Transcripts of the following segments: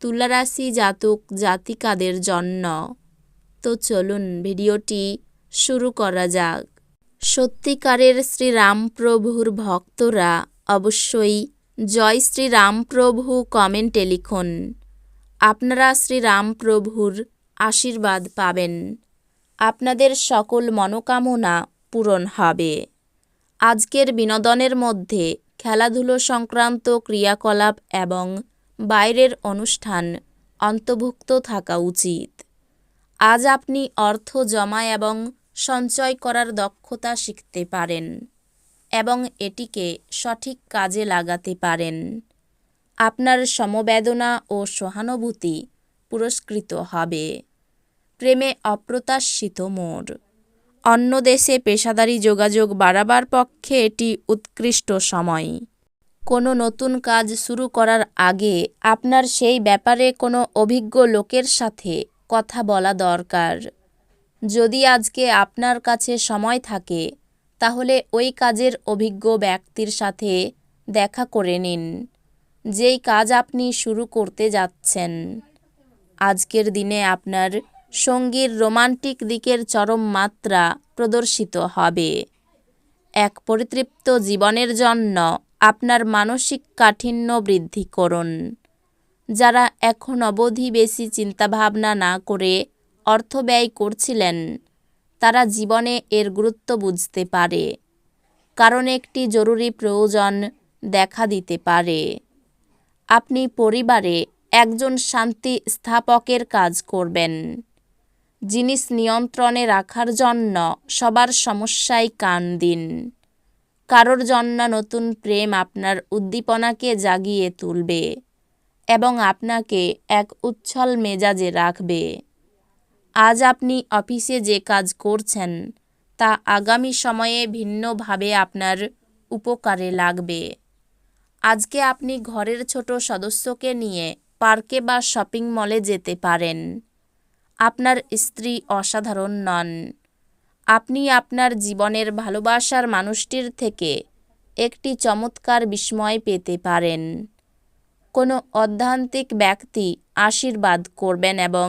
তুলারাশি জাতক জাতিকাদের জন্য। তো চলুন ভিডিওটি শুরু করা যাক। সত্যিকারের শ্রীরামপ্রভুর ভক্তরা অবশ্যই জয় শ্রীরামপ্রভু কমেন্টে লিখুন। আপনারা শ্রীরামপ্রভুর আশীর্বাদ পাবেন। আপনাদের সকল মনোকামনা পূরণ হবে। আজকের বিনোদনের মধ্যে খেলাধুলো সংক্রান্ত ক্রিয়াকলাপ এবং বাইরের অনুষ্ঠান অন্তর্ভুক্ত থাকা উচিত। আজ আপনি অর্থ জমা এবং সঞ্চয় করার দক্ষতা শিখতে পারেন এবং এটিকে সঠিক কাজে লাগাতে পারেন। আপনার সমবেদনা ও সহানুভূতি পুরস্কৃত হবে। প্রেমে অপ্রত্যাশিত মোড় অন্য দেশে পেশাদারি যোগাযোগ বাড়াবার পক্ষে এটি উৎকৃষ্ট সময়। কোনো নতুন কাজ শুরু করার আগে আপনার সেই ব্যাপারে কোনো অভিজ্ঞ লোকের সাথে কথা বলা দরকার। যদি আজকে আপনার কাছে সময় থাকে, তাহলে ওই কাজের অভিজ্ঞ ব্যক্তির সাথে দেখা করে নিন। যেই কাজ আপনি শুরু করতে যাচ্ছেন। আজকের দিনে আপনার সঙ্গীর রোমান্টিক দিকের চরম মাত্রা প্রদর্শিত হবে। এক পরিতৃপ্ত জীবনের জন্য আপনার মানসিক কাঠিন্য বৃদ্ধি করুন। যারা এখন অবধি বেশি চিন্তাভাবনা না করে অর্থ ব্যয় করছিলেন, তারা জীবনে এর গুরুত্ব বুঝতে পারে। কারণ একটি জরুরি প্রয়োজন দেখা দিতে পারে। আপনি পরিবারে একজন শান্তি স্থাপকের কাজ করবেন। জিনিস নিয়ন্ত্রণে রাখার জন্য সবার সমস্যায় কান দিন। কারোর জন্য নতুন প্রেম আপনার উদ্দীপনাকে জাগিয়ে তুলবে এবং আপনাকে এক উচ্ছল মেজাজে রাখবে। আজ আপনি অফিসে যে কাজ করছেন, তা আগামী সময়ে ভিন্নভাবে আপনার উপকারে লাগবে। আজকে আপনি ঘরের ছোট সদস্যকে নিয়ে পার্কে বা শপিং মলে যেতে পারেন। আপনার স্ত্রী অসাধারণ নন। আপনি আপনার জীবনের ভালোবাসার মানুষটির থেকে একটি চমৎকার বিস্ময় পেতে পারেন। কোনো অধ্যান্তিক ব্যক্তি আশীর্বাদ করবেন এবং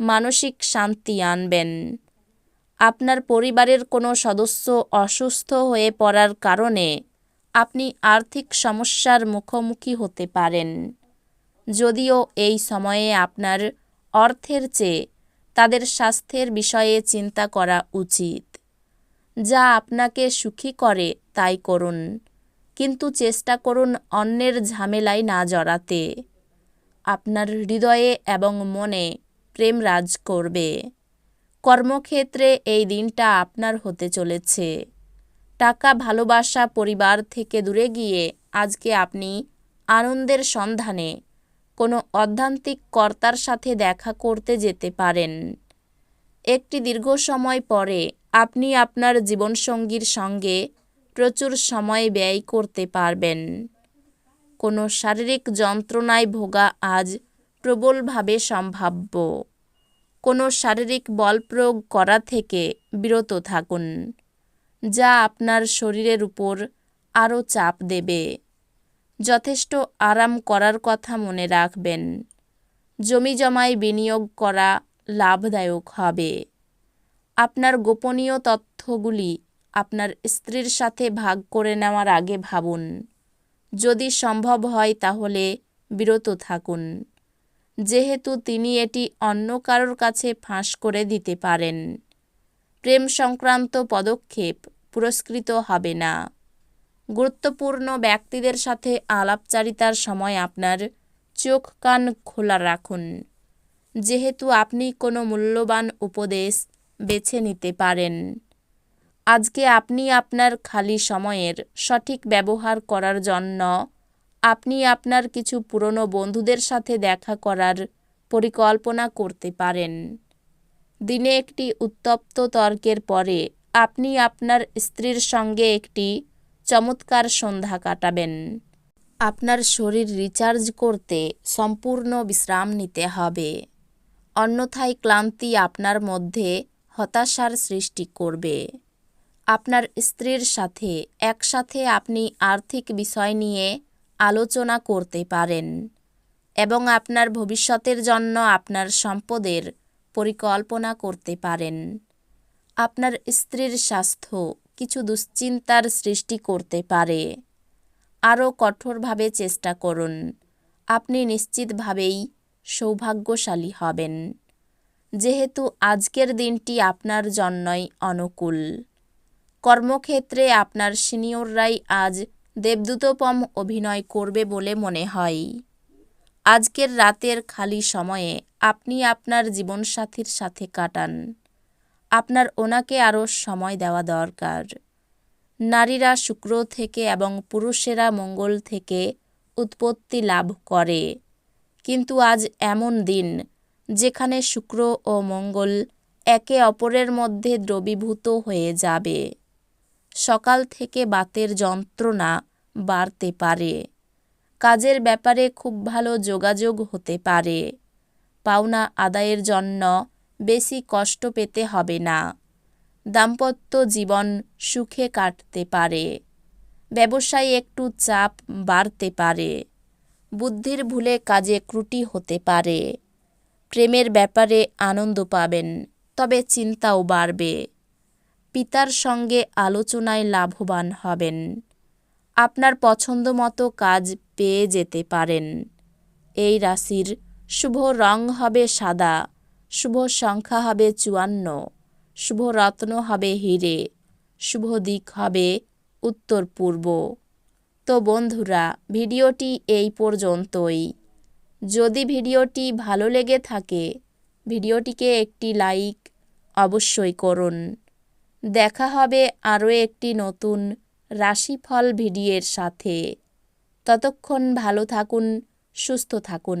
মানসিক শান্তি আনবেন। আপনার পরিবারের কোনো সদস্য অসুস্থ হয়ে পড়ার কারণে আপনি আর্থিক সমস্যার মুখোমুখি হতে পারেন। যদিও এই সময়ে আপনার অর্থের চেয়ে তাদের স্বাস্থ্যের বিষয়ে চিন্তা করা উচিত। যা আপনাকে সুখী করে, তাই করুন। কিন্তু চেষ্টা করুন অন্যের ঝামেলায় না জড়াতে। আপনার হৃদয়ে এবং মনে প্রেম রাজ করবে। কর্মক্ষেত্রে এই দিনটা আপনার হতে চলেছে। টাকা ভালোবাসা পরিবার থেকে দূরে গিয়ে আজকে আপনি আনন্দের সন্ধানে কোনো অধ্যান্তিক কর্তার সাথে দেখা করতে যেতে পারেন। একটি দীর্ঘ সময় পরে আপনি আপনার জীবনসঙ্গীর সঙ্গে প্রচুর সময় ব্যয় করতে পারবেন। কোনো শারীরিক যন্ত্রণায় ভোগা আজ প্রবলভাবে সম্ভাব্য। কোনো শারীরিক বল প্রয়োগ করা থেকে বিরত থাকুন, যা আপনার শরীরের উপর আরও চাপ দেবে। যথেষ্ট আরাম করার কথা মনে রাখবেন। জমি জমায় বিনিয়োগ করা লাভদায়ক হবে। আপনার গোপনীয় তথ্যগুলি আপনার স্ত্রীর সাথে ভাগ করে নেওয়ার আগে ভাবুন। যদি সম্ভব হয় তাহলে বিরত থাকুন। যেহেতু তিনি এটি অন্য কারোর কাছে ফাঁস করে দিতে পারেন। প্রেম সংক্রান্ত পদক্ষেপ পুরস্কৃত হবে না। গুরুত্বপূর্ণ ব্যক্তিদের সাথে আলাপচারিতার সময় আপনার চোখ কান খোলা রাখুন। যেহেতু আপনি কোনো মূল্যবান উপদেশ বেছে নিতে পারেন। আজকে আপনি আপনার খালি সময়ের সঠিক ব্যবহার করার জন্য আপনি আপনার কিছু পুরনো বন্ধুদের সাথে দেখা করার পরিকল্পনা করতে পারেন। দিনে একটি উত্তপ্ত তর্কের পরে আপনি আপনার স্ত্রীর সঙ্গে একটি চমৎকার সন্ধ্যা কাটাবেন। আপনার শরীর রিচার্জ করতে সম্পূর্ণ বিশ্রাম নিতে হবে। অন্যথায় ক্লান্তি আপনার মধ্যে হতাশার সৃষ্টি করবে। আপনার স্ত্রীর সাথে, একসাথে আপনি আর্থিক বিষয় নিয়ে আলোচনা করতে পারেন এবং আপনার ভবিষ্যতের জন্য আপনার সম্পদের পরিকল্পনা করতে পারেন। আপনার স্ত্রীর স্বাস্থ্য কিছু দুশ্চিন্তার সৃষ্টি করতে পারে। আরও কঠোরভাবে চেষ্টা করুন। আপনি নিশ্চিতভাবেই সৌভাগ্যশালী হবেন। যেহেতু আজকের দিনটি আপনার জন্যই অনুকূল। কর্মক্ষেত্রে আপনার সিনিয়ররাই আজ দেবদূতপম অভিনয় করবে বলে মনে হয়। আজকের রাতের খালি সময়ে আপনি আপনার জীবনসাথীর সাথে কাটান। আপনার ওনাকে আরও সময় দেওয়া দরকার। নারীরা শুক্র থেকে এবং পুরুষেরা মঙ্গল থেকে উৎপত্তি লাভ করে। কিন্তু আজ এমন দিন, যেখানে শুক্র ও মঙ্গল একে অপরের মধ্যে দ্রবীভূত হয়ে যাবে। সকাল থেকে বাতের যন্ত্রণা বাড়তে পারে। কাজের ব্যাপারে খুব ভালো যোগাযোগ হতে পারে। পাওনা আদায়ের জন্য বেশি কষ্ট পেতে হবে না। দাম্পত্য জীবন সুখে কাটতে পারে। ব্যবসায় একটু চাপ বাড়তে পারে। বুদ্ধির ভুলে কাজে ত্রুটি হতে পারে। প্রেমের ব্যাপারে আনন্দ পাবেন, তবে চিন্তাও বাড়বে। পিতার সঙ্গে আলোচনায় লাভবান হবেন। আপনার পছন্দ মতো কাজ পেয়ে যেতে পারেন। এই রাশির শুভ রং হবে সাদা। শুভ সংখ্যা হবে চুয়ান্ন, শুভ রত্ন হবে হিরে, শুভ দিক হবে উত্তর পূর্ব। তো বন্ধুরা, ভিডিওটি এই পর্যন্তই। যদি ভিডিওটি ভালো লেগে থাকে, ভিডিওটিকে একটি লাইক অবশ্যই করুন। দেখা হবে আরও একটি নতুন রাশিফল ভিডিওর সাথে। ততক্ষণ ভালো থাকুন, সুস্থ থাকুন।